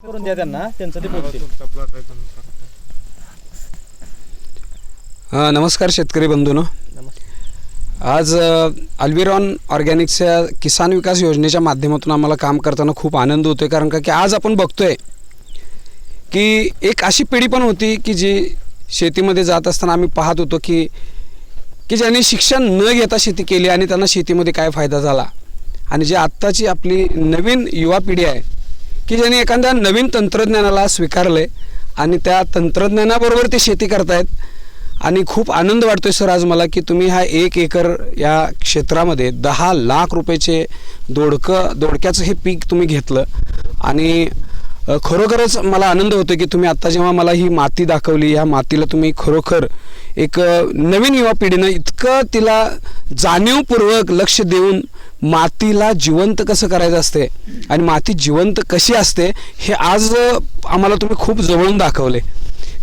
करून द्या त्यांना त्यांचं ते बोलतील अ, नमस्कार शेतकरी बंधूनो. आज अ, अल्बिरॉन ऑर्गॅनिक्सच्या किसान विकास योजनेच्या माध्यमातून आम्हाला काम करताना खूप आनंद होतो आहे कारण का की आज आपण बघतोय की एक अशी पिढी पण होती की जी शेतीमध्ये जात असताना आम्ही पाहत होतो की की ज्यांनी शिक्षण न घेता शेती केली आणि त्यांना शेतीमध्ये काय फायदा झाला. आणि जे आत्ताची आपली नवीन युवा पिढी आहे की ज्यांनी एखाद्या नवीन तंत्रज्ञानाला स्वीकारलं आहे आणि त्या तंत्रज्ञानाबरोबर ते शेती करतायत. आणि खूप आनंद वाटतोय सर आज मला की तुम्ही हा एक एकर या क्षेत्रामध्ये दहा लाख रुपयाचे दोडकं दोडक्याचं हे पीक तुम्ही घेतलं. आणि खरोखरच मला आनंद होतो की तुम्ही आत्ता जेव्हा मला ही माती दाखवली ह्या मातीला तुम्ही खरोखर एक नवीन युवा पिढीनं इतकं तिला जाणीवपूर्वक लक्ष देऊन मातीला जिवंत कसं करायचं असते आणि माती जिवंत कशी असते हे आज आम्हाला तुम्ही खूप जवळून दाखवले.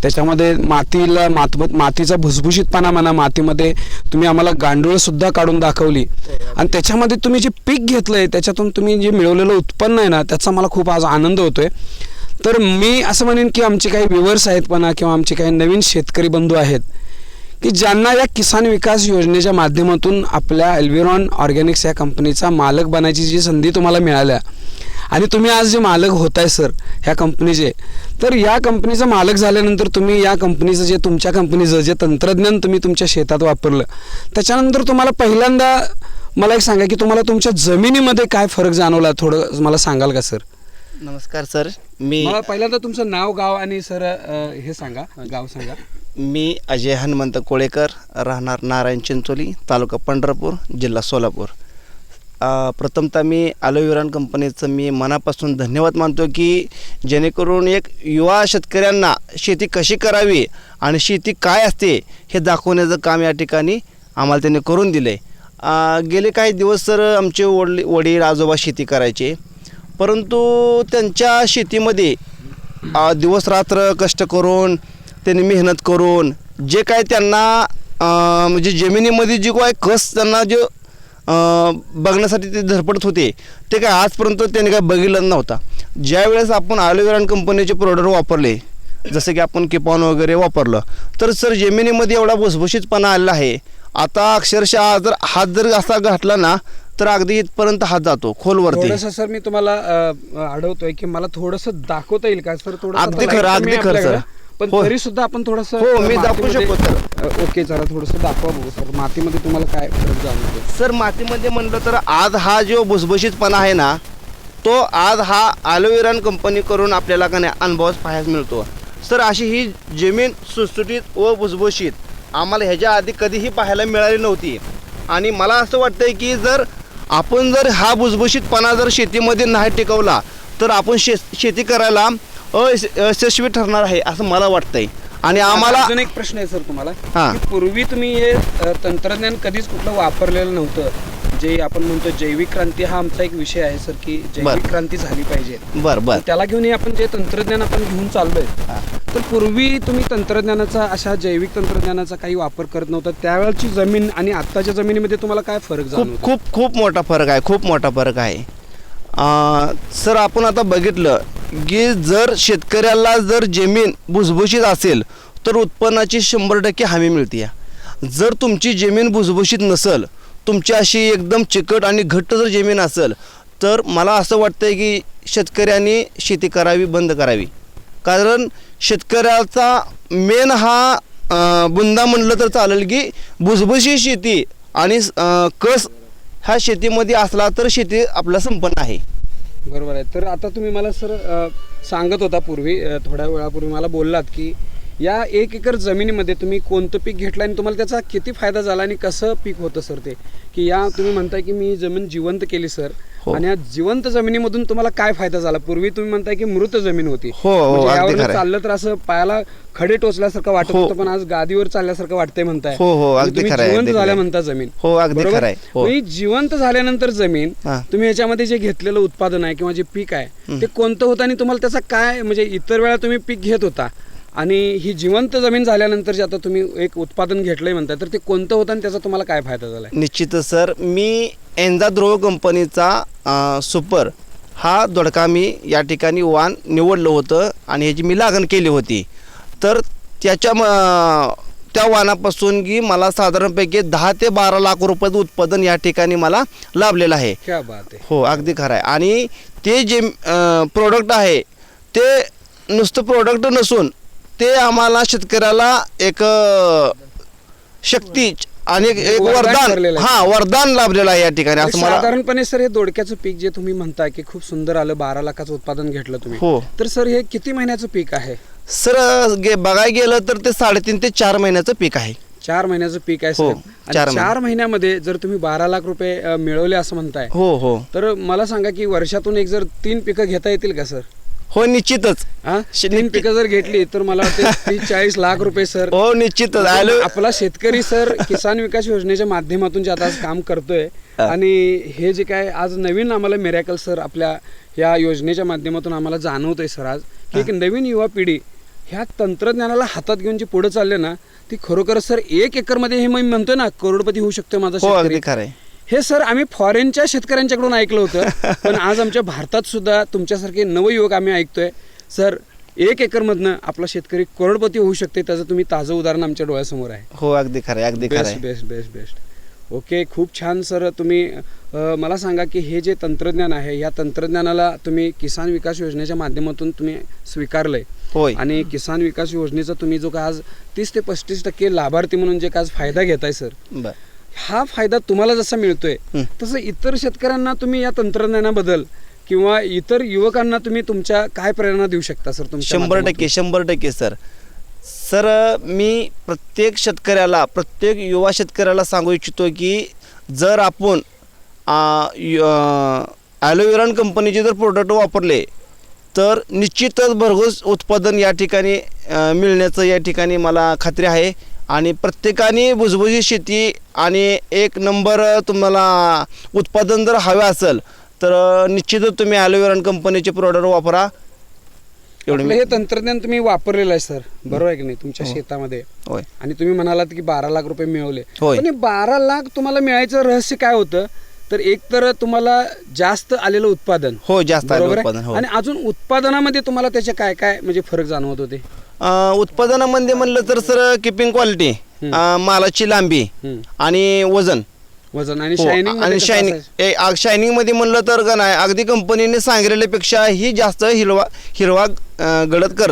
त्याच्यामध्ये मातीला मात मातीचा भुसभुशीतपणा म्हणा मातीमध्ये तुम्ही आम्हाला गांडूळसुद्धा काढून दाखवली. आणि त्याच्यामध्ये तुम्ही जे पीक घेतलं आहे त्याच्यातून तुम्ही जे मिळवलेलं उत्पन्न आहे ना त्याचा मला खूप आज आनंद होतो आहे तर मी असं म्हणेन की आमचे काही व्ह्युअर्स आहेत म्हणा किंवा आमचे काही नवीन शेतकरी बंधू आहेत की ज्यांना या किसान विकास योजनेच्या माध्यमातून आपल्या एल्विरॉन ऑर्गॅनिक्स या कंपनीचा मालक बनायची जी संधी तुम्हाला मिळाल्या. आणि तुम्ही आज जे मालक होत आहे सर ह्या कंपनीचे तर या कंपनीचा मालक झाल्यानंतर तुम्ही या कंपनीचं जे तुमच्या कंपनीचं जे तंत्रज्ञान तुम्ही तुमच्या शेतात वापरलं. त्याच्यानंतर तुम्हाला पहिल्यांदा मला एक सांगा की तुम्हाला तुमच्या जमिनीमध्ये काय फरक जाणवला थोडं मला सांगाल का सर नमस्कार सर मी मला पहिल्यांदा तुमचं नाव गाव आणि सर हे सांगा गाव सांगा. मी अजय हनुमंत कोळेकर राहणार नारायण चिंचोली तालुका पंढरपूर जिल्हा सोलापूर. अ, प्रथमतः मी ॲलोविरॉन कंपनीचं मी मनापासून धन्यवाद मानतो की जेणेकरून एक युवा शेतकऱ्यांना शेती कशी करावी आणि शेती काय असते हे दाखवण्याचं काम या ठिकाणी आम्हाला त्यांनी करून दिलं आहे गेले काही दिवस सर आमचे वडील वडील आजोबा शेती करायचे. परंतु त्यांच्या शेतीमध्ये दिवसरात्र दिवस रात्र कष्ट करून त्यांनी मेहनत करून जे काय त्यांना म्हणजे जमिनीमध्ये जे काय कस त्यांना जे बघण्यासाठी ते धडपडत होते ते काय आजपर्यंत त्यांनी काय बघितलं नव्हता. ज्यावेळेस आपण ॲलोवेरान कंपनीचे प्रोडक्ट वापरले जसं की आपण किपॉन वगैरे वापरलं तर सर जमिनीमध्ये एवढा भुसभुशीतपणा आलेला आहे. आता अक्षरशः जर हात जर असा घातला ना तर अगदी इथपर्यंत हात जातो खोलवरती थोडंसं सर मी तुम्हाला अ, अडवतोय की मला थोडस दाखवता येईल का सर थोडंसं अगदी खरं, अगदी खरं. सर. पण हो. तरी सुद्धा आपण थोडस हो, मी दाखवू शकतो, सर. ओके जरा थोडस दाखवा बघू सर मातीमध्ये तुम्हाला काय फरक जाणवतो सर मातीमध्ये म्हणलं तर आज हा जो भुसभुशीतपणा आहे ना तो आज हा ॲलोवेरान कंपनी करून आपल्याला का नाही अनुभवास पाहायला मिळतो सर अशी ही जमीन सुटसुटीत व भुसभुशीत आम्हाला ह्याच्या आधी कधीही पाहायला मिळाली नव्हती आणि मला असं वाटतंय की जर आपण जर हा भुसभुशीतपणा जर शेतीमध्ये नाही टिकवला तर आपण शे शेती करायला अयश यशस्वी ठरणार आहे असं मला वाटतंय. आणि आम्हाला अजून एक प्रश्न आहे सर तुम्हाला. हा. पूर्वी तुम्ही हे अ, तंत्रज्ञान कधीच कुठलं वापरलेलं नव्हतं. जे आपण म्हणतो जैविक क्रांती हा आमचा एक विषय आहे सर की जैविक. क्रांती झाली पाहिजे. बरं बरं. त्याला घेऊन आपण जे तंत्रज्ञान आपण घेऊन चाललोय तर पूर्वी तुम्ही तंत्रज्ञानाचा अशा जैविक तंत्रज्ञानाचा काही वापर करत नव्हता. त्यावेळची जमीन आणि आत्ताच्या जमिनीमध्ये तुम्हाला काय फरक खूप खूप खूप मोठा फरक आहे खूप मोठा फरक आहे. सर आपण आता बघितलं की जर शेतकऱ्याला जर जमीन भुसभुशीत असेल तर उत्पन्नाची शंभर टक्के हमी मिळते जर तुमची जमीन भुसभुशीत नसेल तुमची अशी एकदम चिकट आणि घट्ट जर जमीन असेल तर मला असं वाटतं की शेतकऱ्यांनी शेती करावी बंद करावी. कारण शेतकऱ्याचा मेन हा बुंदा म्हणलं तर चालेल की भुसभुशी शेती आणि कस ह्या शेतीमध्ये असला तर शेती आपला संपन्न आहे. बरोबर आहे. तर आता तुम्ही मला सर सांगत होता पूर्वी थोड्या वेळापूर्वी मला बोललात की या एक एकर जमिनीमध्ये तुम्ही कोणतं पीक घेतलं आणि तुम्हाला त्याचा किती फायदा झाला आणि कसं पीक होतं सर ते की या तुम्ही म्हणताय की मी जमीन जिवंत केली सर हो. आणि या जिवंत जमिनीमधून तुम्हाला काय फायदा झाला पूर्वी तुम्ही म्हणताय की मृत जमीन होती हो, हो, म्हणजे आहे. चाललं तर असं पायाला खडे टोचल्यासारखं वाटत हो. होतं पण आज गादीवर चालल्यासारखं वाटतंय म्हणताय हो, हो, अगदी जिवंत झाल्या. म्हणता जमीन हो, अगदी जिवंत झाल्यानंतर जमीन. तुम्ही याच्यामध्ये जे घेतलेलं उत्पादन आहे किंवा जे पीक आहे ते कोणतं होतं आणि तुम्हाला त्याचा काय म्हणजे इतर वेळा तुम्ही पीक घेत होता आणि ही जिवंत जमीन झाल्यानंतर जे आता तुम्ही एक उत्पादन घेतलंय म्हणताय तर ते कोणतं होतं आणि त्याचा तुम्हाला काय फायदा झालाय? निश्चितच सर. मी एन्झा ध्रुव कंपनीचा सुपर हा दोडका मी या ठिकाणी वाण निवडलं होतं आणि ह्याची मी लागण केली होती. तर त्याच्या म त्या वाणापासून की मला साधारणपैकी दहा ते बारा लाख रुपयाचं उत्पादन या ठिकाणी मला लाभलेलं आहे. क्या बात आहे. हो अगदी खरं आहे. आणि ते जे प्रोडक्ट आहे ते नुसतं प्रोडक्ट नसून ते आम्हाला शेतकऱ्याला एक शक्ती आणि एक- एक वरदान. हा वरदान लाभलेलं आहे या ठिकाणी असं मला साधारणपणे सर हे दोडक्याचं पीक जे तुम्ही म्हणताय की खूप सुंदर आलं बारा लाखाचं उत्पादन घेतलं तुम्ही. हो. तर सर हे किती महिन्याचं पीक आहे? सर गे बघायला गेलं तर ते साडेतीन ते चार महिन्याचं पीक आहे. चार महिन्याचं पीक आहे हो, सर चार. चार महिन्यामध्ये जर तुम्ही बारा लाख रुपये अ, मिळवले असं म्हणताय हो हो. तर मला सांगा की वर्षातून एक जर तीन पिकं घेता येतील का सर? हो निश्चितच. हा? तीन पिकं जर घेतली तर मला वाटते तीस चाळीस लाख रुपये सर. हो निश्चितच. आलो आपला शेतकरी सर किसान विकास योजनेच्या माध्यमातून जे आता आज काम करतोय. आणि हे जे काय आज नवीन आम्हाला मिरॅकल सर आपल्या या योजनेच्या माध्यमातून आम्हाला जाणवतंय सर आज. की एक नवीन युवा पिढी ह्या तंत्रज्ञानाला हातात घेऊन जी पुढे चालले ना ती खरोखर सर एक एकरमध्ये हे मी म्हणतोय ना करोडपती होऊ शकतो माझा हो शेतकरी. अगदी खरं आहे. हे सर आम्ही फॉरेनच्या शेतकऱ्यांच्याकडून ऐकलं होतं पण आज आमच्या भारतात सुद्धा तुमच्यासारखे नवयुवक आम्ही ऐकतोय. सर एक एकरमधनं आपला शेतकरी करोडपती होऊ शकते त्याचं तुम्ही ताजं उदाहरण आमच्या डोळ्यासमोर आहे. हो अगदी खरं आहे अगदी खरं बेस्ट आहे. बेस्ट बेस्ट बेस्ट ओके खूप छान सर तुम्ही अ, मला सांगा की हे जे तंत्रज्ञान आहे या तंत्रज्ञानाला तुम्ही किसान विकास योजनेच्या माध्यमातून तुम्ही स्वीकारलंय. होय. आणि किसान विकास योजनेचा तुम्ही जो का आज तीस ते पस्तीस टक्के लाभार्थी म्हणून जे का आज फायदा घेताय सर बर. हा फायदा तुम्हाला जसा मिळतोय. तसं इतर शेतकऱ्यांना तुम्ही या तंत्रज्ञानाबद्दल किंवा इतर युवकांना तुम्ही तुमच्या काय प्रेरणा देऊ शकता सर तुमच्या शंभर? टक्के शंभर टक्के सर सर मी प्रत्येक शेतकऱ्याला प्रत्येक युवा शेतकऱ्याला सांगू इच्छितो की जर आपण ॲलोवेरान कंपनीचे जर प्रोडक्ट वापरले तर निश्चितच भरघोस उत्पादन या ठिकाणी मिळण्याचं या ठिकाणी मला खात्री आहे आणि प्रत्येकाने भुसभुशीत शेती आणि एक नंबर तुम्हाला उत्पादन जर हवे असेल तर निश्चितच तुम्ही ॲलोवेरान कंपनीचे प्रोडक्ट वापरा. एवढं हे तंत्रज्ञान तुम्ही वापरलेलं आहे सर बरोबर आहे की नाही? तुमच्या हो. शेतामध्ये. होय. आणि तुम्ही म्हणालात की बारा लाख रुपये मिळवले. होय. पण हे बारा लाख तुम्हाला मिळायचं रहस्य काय होतं? तर एक तर तुम्हाला जास्त आलेलं उत्पादन. हो जास्त आहे बरोबर उत्पादन आहे हो. आणि अजून उत्पादनामध्ये तुम्हाला त्याचे काय काय म्हणजे फरक जाणवत होते? अं, उत्पादनामध्ये म्हणलं तर सर किपिंग क्वालिटी मालाची लांबी. आणि वजन. वजन आणि हो, शायनिंग आणि शायनिंग शायनिंगमध्ये म्हणलं तर का नाही अगदी कंपनीने सांगितलेल्यापेक्षा ही जास्त हिरवा हिरवा अं, गडद कर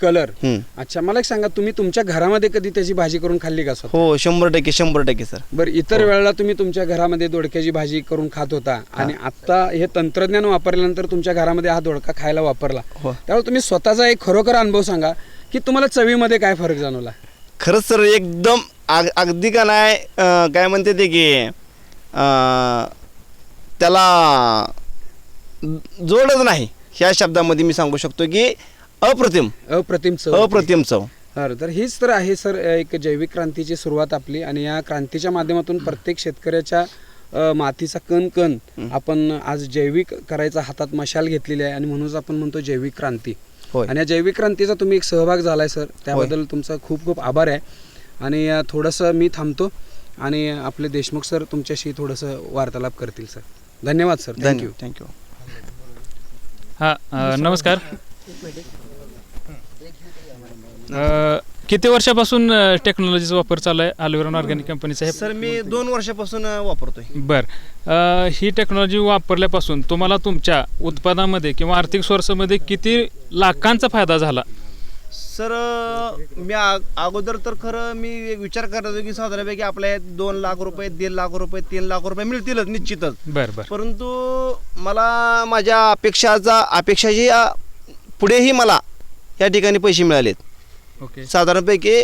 कलर. अच्छा मला एक सांगा तुम्ही तुमच्या घरामध्ये कधी त्याची भाजी करून खाल्ली का स्वतः? हो शंभर टक्के शंभर टक्के सर. बरं इतर वेळेला तुम्ही तुमच्या घरामध्ये दोडक्याची भाजी करून खात होता आणि आता हे तंत्रज्ञान वापरल्यानंतर तुमच्या घरामध्ये हा दोडका खायला वापरला. हो. त्यामुळे तुम्ही स्वतःचा एक खरोखर अनुभव सांगा की तुम्हाला चवीमध्ये काय फरक जाणवला? खरंच सर एकदम अग अगदी का नाही अं, काय म्हणते ते की अं, त्याला जोडच नाही. ह्या शब्दामध्ये मी सांगू शकतो की अप्रतिम. अप्रतिम चव. अप्रतिम चव. बरं तर हीच तर आहे सर एक जैविक क्रांतीची सुरुवात आपली आणि या क्रांतीच्या माध्यमातून प्रत्येक शेतकऱ्याच्या अ, मातीचा कण कण आपण आज जैविक करायचा हातात मशाल घेतलेली आहे आणि म्हणूनच आपण म्हणतो जैविक क्रांती. होय. आणि या जैविक क्रांतीचा तुम्ही एक सहभाग झालाय सर. त्याबद्दल तुमचा खूप खूप आभार आहे. आणि अ, थोडंसं मी थांबतो आणि आपले देशमुख सर तुमच्याशी थोडंसं वार्तालाप करतील सर. धन्यवाद सर. थँक्यू थँक्यू हा अ, नमस्कार. अ, किती वर्षापासून टेक्नॉलॉजीचा वापर चालू आहे अल्वेरॉन ऑर्गॅनिक कंपनीचा हे सर मी दोन वर्षापासून अ, वापरतोय. बर. अ, ही टेक्नॉलॉजी वापरल्यापासून तुम्हाला तुमच्या उत्पादनामध्ये किंवा आर्थिक सोर्समध्ये किती लाखांचा फायदा झाला? सर अ, मी आ- अगोदर तर खरं मी एक विचार करत होतो की साधारणपैकी आपल्या यात दोन लाख रुपये दीड लाख रुपये तीन लाख रुपये मिळतीलच निश्चितच. बर बर. परंतु मला माझ्या अपेक्षाचा अपेक्षाची अ, पुढेही मला या ठिकाणी पैसे मिळालेत. ओके. साधारणपैकी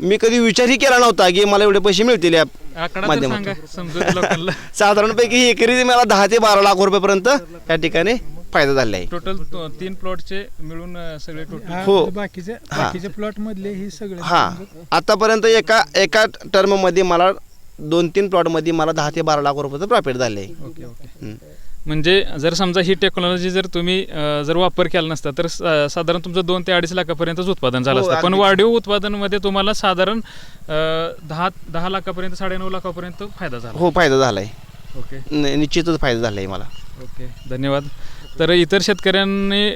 मी कधी विचारही केला नव्हता की मला एवढे पैसे मिळतील या आकडा तर माध्यमातून. सांगा समजून लोकांना. साधारणपैकी एकरी मला दहा ते बारा लाख रुपयेपर्यंत या ठिकाणी फायदा झाला आहे. टोटल तीन प्लॉटचे मिळून अ, सगळे टोटल हा, हो. बाकीचे हा. बाकीचे प्लॉट मधले हे सगळे हा. आतापर्यंत एका एका टर्ममध्ये मला दोन तीन प्लॉटमध्ये मला दहा ते बारा लाख रुपयाचं प्रॉफिट झाले ओके ओके. म्हणजे जर समजा ही टेक्नॉलॉजी जर तुम्ही जर वापर केला नसता तर साधारण तुमचं दोन ते अडीच लाखापर्यंतच उत्पादन झालं हो, असतं. पण. वाढीव उत्पादनामध्ये तुम्हाला साधारण दहा दहा लाखापर्यंत साडेनऊ लाखापर्यंत फायदा झाला. हो फायदा झाला आहे ओके निश्चितच फायदा झाला आहे मला. ओके धन्यवाद. तर इतर शेतकऱ्यांनी